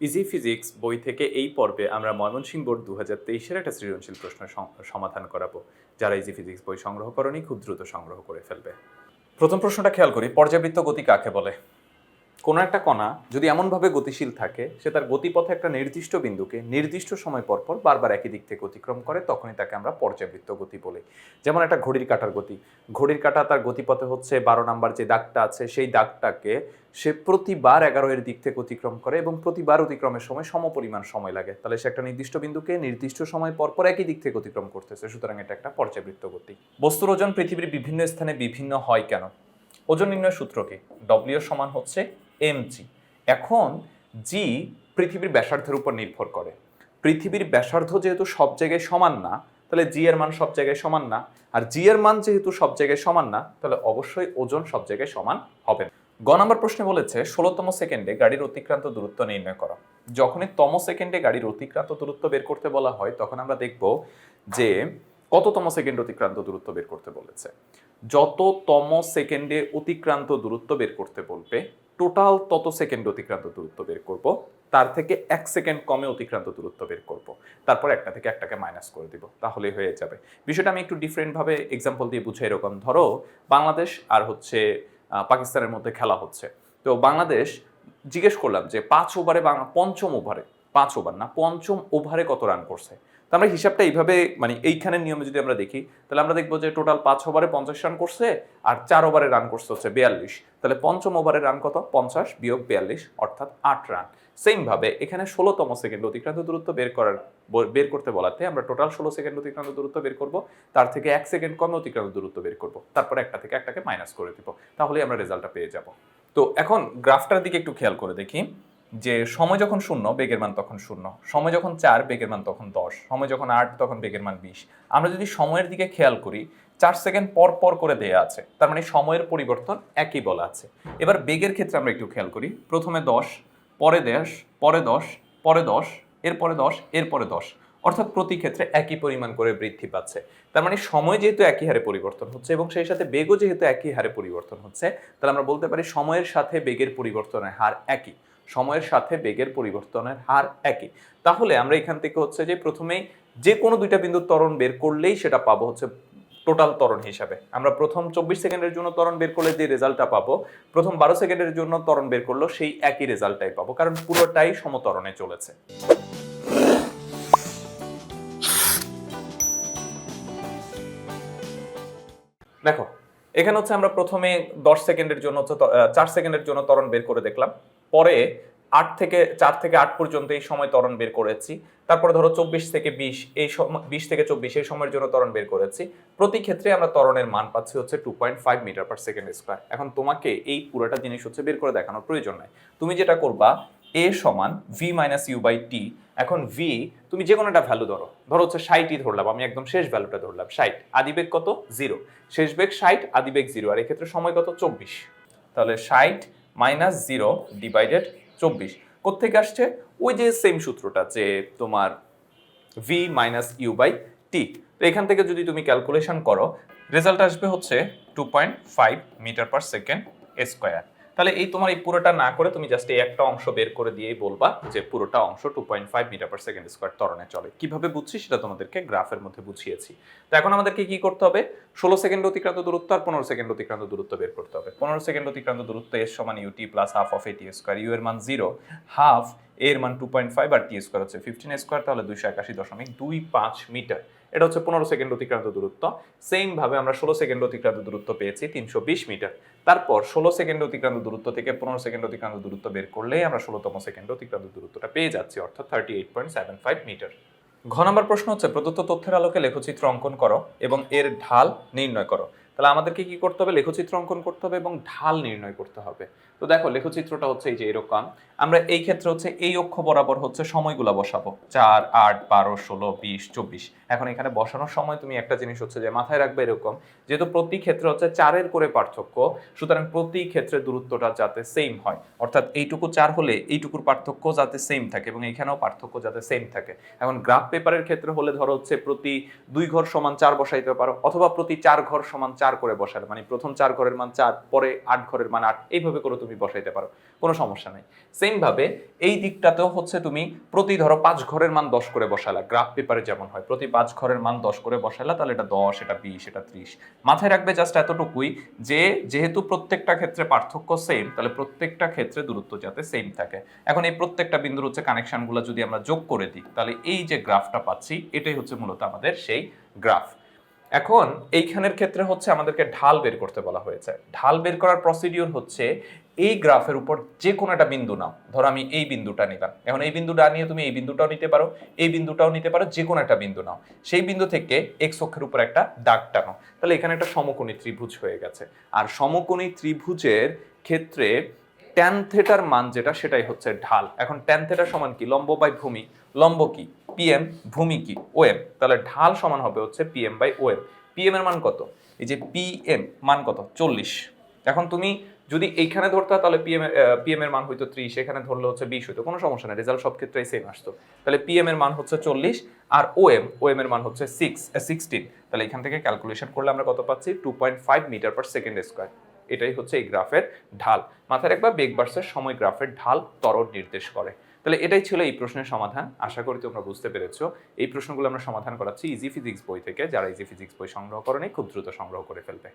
Easy physics বই থেকে এই পর্বে আমরা ময়মনসিংহ বোর্ড দু হাজার তেইশের একটা সৃজনশীল প্রশ্ন সম- সমাধান করাবো, যারা ইজি ফিজিক্স বই সংগ্রহ করেনি, খুব দ্রুত সংগ্রহ করে ফেলবে। প্রথম প্রশ্নটা খেয়াল করি, পর্যাবৃত্ত গতি কাকে বলে? কোনো একটা কণা যদি এমনভাবে গতিশীল থাকে, সে তার গতিপথে একটা নির্দিষ্ট বিন্দুকে নির্দিষ্ট সময় পর পর বারবার একই দিক থেকে অতিক্রম করে, তখনই তাকে আমরা পর্যাবৃত্ত গতি বলি। যেমন একটা ঘড়ির কাঁটার গতি। ঘড়ির কাঁটা তার গতিপথে হচ্ছে বারো নাম্বার যে দাগটা আছে, সেই দাগটাকে সে প্রতিবার এগারো এর দিক থেকে অতিক্রম করে এবং প্রতিবার অতিক্রমের সময় সমপরিমাণ সময় লাগে। তাহলে সে একটা নির্দিষ্ট বিন্দুকে নির্দিষ্ট সময় পর পর একই দিক থেকে অতিক্রম করতেছে, সুতরাং এটা একটা পর্যাবৃত্ত গতি। বস্তুর ওজন পৃথিবীর বিভিন্ন স্থানে বিভিন্ন হয় কেন? ওজন নির্ণয় সূত্র কি? ডব্লিউ সমান হচ্ছে এম জি এখন জি পৃথিবীর ব্যাসার্ধের উপর নির্ভর করে। পৃথিবীর ব্যাসার্ধ যেহেতু সব জায়গায় সমান না, তাহলে জি এর মান সব জায়গায় সমান না। আর জি এর মান যেহেতু সব জায়গায় সমান না, তাহলে অবশ্যই ওজন সব জায়গায় সমান হবে না। গ নম্বর প্রশ্নে বলেছে, ষোলোতম সেকেন্ডে গাড়ির অতিক্রান্ত দূরত্ব নির্ণয় করো। যখনই তম সেকেন্ডে গাড়ির অতিক্রান্ত দূরত্ব বের করতে বলা হয়, তখন আমরা দেখব যে কততম সেকেন্ড অতিক্রান্ত দূরত্ব বের করতে বলেছে। যততম সেকেন্ডে অতিক্রান্ত দূরত্ব বের করতে বলবে টোটাল তত সেকেন্ড অতিক্রান্ত দূরত্ব বের করব, তার থেকে এক সেকেন্ড কমে অতিক্রান্ত দূরত্ব বের করব। তারপর একটা থেকে একটাকে মাইনাস করে দিব তাহলে হয়ে যাবে। বিষয়টা আমি একটু ডিফারেন্টভাবে এক্সাম্পল দিয়ে বুঝে এরকম ধরো বাংলাদেশ আর হচ্ছে পাকিস্তানের মধ্যে খেলা হচ্ছে। তো বাংলাদেশ, জিজ্ঞেস করলাম যে পাঁচ ওভারে পঞ্চম ওভারে পাঁচ ওভার না, পঞ্চম ওভারে কত রান করছে? তো আমরা হিসাবটা এইভাবে মানে এইখানের নিয়মে যদি আমরা দেখি, তাহলে আমরা দেখব যে টোটাল পাঁচ ওভারে পঞ্চাশ রান করছে আর চার ওভারে রান করছে হচ্ছে বিয়াল্লিশ। তাহলে পঞ্চম ওভারে রান কত? পঞ্চাশ বিয়োগ বিয়াল্লিশ, অর্থাৎ আট রান সেম ভাবে এখানে ষোলোতম সেকেন্ড অতিক্রান্ত দূরত্ব বের করার বের করতে বলাতে আমরা টোটাল ষোলো সেকেন্ড অতিক্রান্ত দূরত্ব বের করব, তার থেকে এক সেকেন্ড কমে অতিক্রান্ত দূরত্ব বের করব, তারপরে একটা থেকে একটাকে মাইনাস করে দিব। তাহলেই আমরা রেজাল্টটা পেয়ে যাব। তো এখন গ্রাফটার দিকে একটু খেয়াল করে দেখি। যে সময় যখন শূন্য, বেগের মান তখন শূন্য। সময় যখন চার, বেগের মান তখন দশ। সময় যখন আট, তখন বেগের মান বিশ। আমরা যদি সময়ের দিকে খেয়াল করি, চার সেকেন্ড পর পর করে দেয়া আছে। তার মানে সময়ের পরিবর্তন একই বলা আছে। এবার বেগের ক্ষেত্রে আমরা একটু খেয়াল করি। প্রথমে দশ, পরে দেশ, পরে দশ পরে দশ, এরপরে দশ এরপরে দশ। অর্থাৎ প্রতি ক্ষেত্রে একই পরিমাণ করে বৃদ্ধি পাচ্ছে। তার মানে সময় যেহেতু একই হারে পরিবর্তন হচ্ছে এবং সেই সাথে বেগও যেহেতু একই হারে পরিবর্তন হচ্ছে, তাহলে আমরা বলতে পারি সময়ের সাথে বেগের পরিবর্তনের হার একই। সময়ের সাথে বেগের পরিবর্তনের হার একই। তাহলে আমরা এখান থেকে হচ্ছে যে প্রথমেই যে কোনো দুইটা বিন্দুর ত্বরণ বের করলেই সেটা পাবো হচ্ছে টোটাল ত্বরণ হিসাবে। আমরা প্রথম চব্বিশ সেকেন্ডের জন্য ত্বরণ বের করলে যে রেজাল্টটা পাবো, প্রথম বারো সেকেন্ডের জন্য ত্বরণ বের করলেও সেই একই রেজাল্টটাই পাবো, কারণ পুরোটাই সমতরণে চলেছে। দেখো, এখানে হচ্ছে আমরা প্রথমে দশ সেকেন্ডের জন্য হচ্ছে চার সেকেন্ডের জন্য ত্বরণ বের করে দেখলাম। পরে আট থেকে চার থেকে আট পর্যন্ত এই সময় ত্বরণ বের করেছি। তারপরে ধরো চব্বিশ থেকে বিশ, এই বিশ থেকে চব্বিশ এই সময়ের জন্য ত্বরণ বের করেছি। প্রতি ক্ষেত্রে আমরা ত্বরণের মান পাচ্ছি হচ্ছে two point five metre per second square এখন তোমাকে এই পুরোটা জিনিস হচ্ছে বের করে দেখানোর প্রয়োজন নাই। তুমি যেটা করবা এ সমান V minus U by T এখন ভি তুমি যে কোনো একটা ভ্যালু ধরো। ধরো হচ্ছে ষাটই ধরলাম, আমি একদম শেষ ভ্যালুটা ধরলাম, ষাট। আদিবেগ কত? জিরো শেষ বেগ ষাট, আদিবেগ জিরো আর এক্ষেত্রে সময় কত? চব্বিশ। তাহলে ষাট মাইনাস জিরো ডিভাইডেড চব্বিশ। কোথেকে আসছে? ওই যে সেম সূত্রটা, যে তোমার V minus U by T তো এখান থেকে যদি তুমি ক্যালকুলেশন করো রেজাল্ট আসবে হচ্ছে two point five metre per second square তাহলে এই তোমার এই পুরোটা না করে তুমি জাস্ট এই একটা অংশ বের করে দিয়েই বলবা যে পুরোটা অংশ two point five metre per second square ত্বরণে চলে। কীভাবে বুঝছি সেটা তোমাদেরকে গ্রাফের মধ্যে বুঝিয়েছি। তো এখন আমাদেরকে কি করতে হবে? ষোলো সেকেন্ড অতিক্রান্ত দূরত্ব আর পনেরো সেকেন্ড অতিক্রান্ত দূরত্ব বের করতে হবে। পনেরো সেকেন্ড অতিক্রান্ত দূরত্ব এর সমান U T plus half of A T square U এর মান জিরো হাফ এর মান টু পয়েন্ট ফাইভ আর টি স্কোয়ার হচ্ছে ফিফটিন স্কোয়ার তাহলে দুইশো একাশি দশমিক দুই পাঁচ মিটার। এটা হচ্ছে পনেরো সেকেন্ড অতিক্রান্ত দূরত্ব। সেম ভাবে আমরা ষোলো সেকেন্ড অতিক্রান্ত দূরত্ব পেয়েছি তিনশো বিশ মিটার। তারপর ষোলো সেকেন্ড অতিক্রান্ত দূরত্ব থেকে পনেরো সেকেন্ড অতিক্রান্ত দূরত্ব বের করলেই আমরা ষোলোতম সেকেন্ড অতিক্রান্ত দূরত্বটা পেয়ে যাচ্ছি, অর্থাৎ thirty eight point seven five metre. ঘ নম্বর প্রশ্ন হচ্ছে, প্রদত্ত তথ্যের আলোকে লেখচিত্র অঙ্কন করো এবং এর ঢাল নির্ণয় করো। তাহলে আমাদেরকে কি করতে হবে? লেখচিত্র অঙ্কন করতে হবে এবং ঢাল নির্ণয় করতে হবে। তো দেখো, লেখচিত্রটা হচ্ছে এই যে এরকম। আমরা এই ক্ষেত্রে হচ্ছে এই অক্ষ বরাবর হচ্ছে সময়গুলো বসাবো। চার, আট, বারো, ষোলো, বিশ, চব্বিশ। এখন এখানে বসানোর সময় তুমি একটা জিনিস হচ্ছে যে মাথায় রাখবে এরকম, যেহেতু প্রতি ক্ষেত্রে হচ্ছে চারের করে পার্থক্য, সুতরাং প্রতি ক্ষেত্রে দূরত্বটা যাতে সেম হয়। অর্থাৎ এইটুকু চার হলে এইটুকুর পার্থক্য যাতে সেম থাকে এবং এখানেও পার্থক্য যাতে সেম থাকে। এখন গ্রাফ পেপারের ক্ষেত্রে হলে ধরো হচ্ছে প্রতি দুই ঘর সমান চার বসাইতে পারো, অথবা প্রতি চার ঘর সমান চার চার করে বসালে মানে প্রথম চার ঘরের মান চার, পরে আট ঘরের মান আট, এইভাবে করে তুমি বসাইতে পারো, কোনো সমস্যা নেই। সেম ভাবে এই দিকটাতেও হচ্ছে তুমি প্রতি ধরো পাঁচ ঘরের মান দশ করে বসালা গ্রাফ পেপারে যেমন হয়, প্রতি পাঁচ ঘরের মান দশ করে বসালা তাহলে এটা দশ, এটা বিশ, এটা ত্রিশ। মাথায় রাখবে জাস্ট এতটুকুই যে যেহেতু প্রত্যেকটা ক্ষেত্রে পার্থক্য সেম তাহলে প্রত্যেকটা ক্ষেত্রে দূরত্ব যাতে সেম থাকে। এখন এই প্রত্যেকটা বিন্দুর হচ্ছে কানেকশনগুলো যদি আমরা যোগ করে দিই, তাহলে এই যে গ্রাফটা পাচ্ছি, এটাই হচ্ছে মূলত আমাদের সেই গ্রাফ এখন এইখানের ক্ষেত্রে হচ্ছে আমাদেরকে ঢাল বের করতে বলা হয়েছে। ঢাল বের করার প্রসিডিওর হচ্ছে এই গ্রাফের উপর যে কোনো একটা বিন্দু নাও। ধরো আমি এই বিন্দুটা নিলাম। এখন এই বিন্দুটা নিয়ে তুমি এই বিন্দুটাও নিতে পারো, এই বিন্দুটাও নিতে পারো যে কোনো একটা বিন্দু নাও। সেই বিন্দু থেকে এক্স অক্ষের উপর একটা দাগ টানো। তাহলে এখানে একটা সমকোণী ত্রিভুজ হয়ে গেছে। আর সমকোণী ত্রিভুজের ক্ষেত্রে ট্যান থেটার মান যেটা, সেটাই হচ্ছে ঢাল। এখন ট্যান থেটার সমান কি? লম্ব বাই ভূমি। লম্ব কি? পিএম ভূমি কি? ওএম তাহলে ঢাল সমান হবে হচ্ছে পিএম বাই ওএম পিএম এর মান কত? এই যে পিএম মান কত? চল্লিশ। এখন তুমি যদি এইখানে ধরতে, তাহলে পিএম পিএম এর মান হয়তো ত্রিশ, এখানে ধরলে হচ্ছে বিশ হইতো, কোনো সমস্যা নেই রেজাল্ট সব ক্ষেত্রেই সেম আসতো। তাহলে পিএম এর মান হচ্ছে চল্লিশ, আর ওএম ওএম এর মান হচ্ছে সিক্স সিক্সটিন তাহলে এখান থেকে ক্যালকুলেশন করলে আমরা কত পাচ্ছি? Two point five metre per second square এটাই হচ্ছে এই গ্রাফের ঢাল। মাথায় রাখবা বেগ ভার্সেস সময় গ্রাফের ঢাল ত্বরণ নির্দেশ করে। তাহলে এটাই ছিল এই প্রশ্নের সমাধান। আশা করি তোমরা বুঝতে পেরেছ। এই প্রশ্নগুলো আমরা সমাধান করাচ্ছি ইজি ফিজিক্স বই থেকে, যারা ইজি ফিজিক্স বই সংগ্রহ করেনি, খুব দ্রুত সংগ্রহ করে ফেলবে